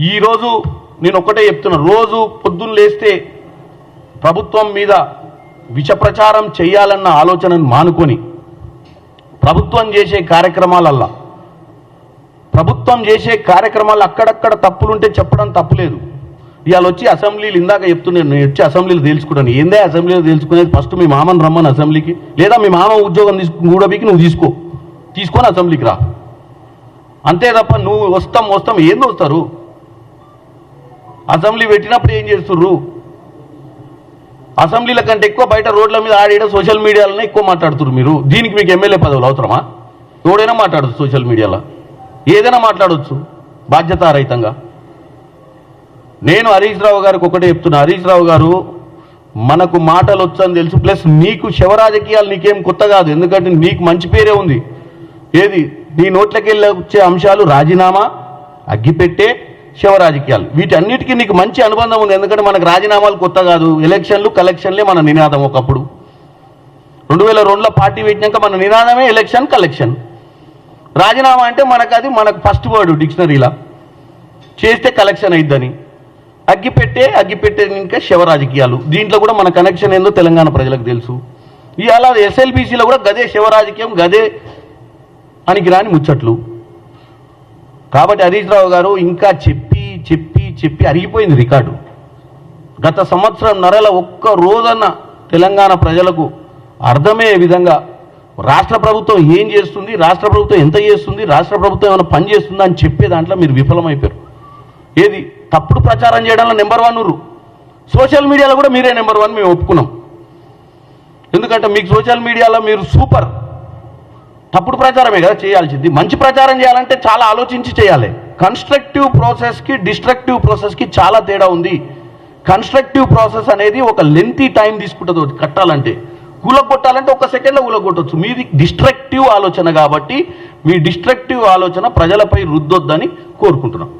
ఈరోజు నేను ఒకటే చెప్తున్నా రోజు పొద్దున్న లేస్తే ప్రభుత్వం మీద విష ప్రచారం చేయాలన్న ఆలోచనను మానుకొని ప్రభుత్వం చేసే కార్యక్రమాలల్లా ప్రభుత్వం చేసే కార్యక్రమాలు అక్కడక్కడ తప్పులుంటే చెప్పడం తప్పులేదు. ఇవాళ వచ్చి అసెంబ్లీలు ఇందాక చెప్తున్నాను నేను వచ్చి అసెంబ్లీలు తెలుసుకుంటాను ఏందే అసెంబ్లీలో తెలుసుకునేది ఫస్ట్ మీ మామని రమ్మని అసెంబ్లీకి. లేదా మీ మామ ఉద్యోగం తీసుకు మూడోబీకి నువ్వు తీసుకో. తీసుకొని అసెంబ్లీకి రా. అంతే తప్ప నువ్వు వస్తాం వస్తాం. ఏందో వస్తారు? అసెంబ్లీ పెట్టినప్పుడు ఏం చేస్తుర్రు? అసెంబ్లీల కంటే ఎక్కువ బయట రోడ్ల మీద ఆడిడ సోషల్ మీడియాలోనే ఎక్కువ మాట్లాడుతున్నారు మీరు. దీనికి మీకు ఎమ్మెల్యే పదవులు అవసరమా? ఎవడైనా మాట్లాడచ్చు సోషల్ మీడియాలో. ఏదైనా మాట్లాడవచ్చు బాధ్యతారహితంగా. నేను హరీష్ రావు గారికి ఒకటే చెప్తున్నా. హరీష్ రావు గారు మనకు మాటలు వచ్చని తెలుసు ప్లస్ నీకు శివరాజకీయాలు నీకేం కొత్త కాదు. ఎందుకంటే నీకు మంచి పేరే ఉంది. ఏది? నీ నోట్లకి వెళ్ళి వచ్చే అంశాలు రాజీనామా అగ్గిపెట్టే శివరాజకీయాలు. వీటన్నిటికీ నీకు మంచి అనుబంధం ఉంది. ఎందుకంటే మనకు రాజీనామాలు కొత్త కాదు. ఎలక్షన్లు కలెక్షన్లే మన నినాదం ఒకప్పుడు. రెండు వేల రెండులో పార్టీ పెట్టినాక మన నినాదమే ఎలక్షన్ కలెక్షన్. రాజీనామా అంటే మనకు అది మనకు ఫస్ట్ వర్డ్ డిక్షనరీలా. చేస్తే కలెక్షన్ అయిద్దని. అగ్గిపెట్టే అగ్గిపెట్టే ఇంకా శివ రాజకీయాలు దీంట్లో కూడా మన కనెక్షన్ ఏందో తెలంగాణ ప్రజలకు తెలుసు. ఇవాళ ఎస్ఎల్బీసీలో కూడా గదే శివ రాజకీయం గదే అనికి రాని ముచ్చట్లు. కాబట్టి హరీష్ రావు గారు ఇంకా చెప్పి చెప్పి అరిగిపోయింది రికార్డు. గత సంవత్సరం నరల ఒక్క రోజన్న తెలంగాణ ప్రజలకు అర్థమయ్యే విధంగా రాష్ట్ర ప్రభుత్వం ఏం చేస్తుంది రాష్ట్ర ప్రభుత్వం ఎంత చేస్తుంది రాష్ట్ర ప్రభుత్వం ఏమైనా పని చేస్తుందా అని చెప్పే దాంట్లో మీరు విఫలమైపోయారు. ఏది? తప్పుడు ప్రచారం చేయడంలో నెంబర్ వన్ ఉర్రు సోషల్ మీడియాలో కూడా మీరే నెంబర్ వన్ మేము ఒప్పుకున్నాం. ఎందుకంటే మీకు సోషల్ మీడియాలో మీరు సూపర్. తప్పుడు ప్రచారమే కదా చేయాల్సింది. మంచి ప్రచారం చేయాలంటే చాలా ఆలోచించి చేయాలి. కన్స్ట్రక్టివ్ ప్రాసెస్కి డిస్ట్రక్టివ్ ప్రాసెస్కి చాలా తేడా ఉంది. కన్స్ట్రక్టివ్ ప్రాసెస్ అనేది ఒక లెంతీ టైం తీసుకుంటుంది కట్టాలంటే కట్టాలంటే. కూలగొట్టాలంటే ఒక సెకండ్లో కూలగొట్టవచ్చు మీది డిస్ట్రక్టివ్ ఆలోచన కాబట్టి మీ డిస్ట్రక్టివ్ ఆలోచన ప్రజలపై రుద్దొద్దని కోరుకుంటున్నాం.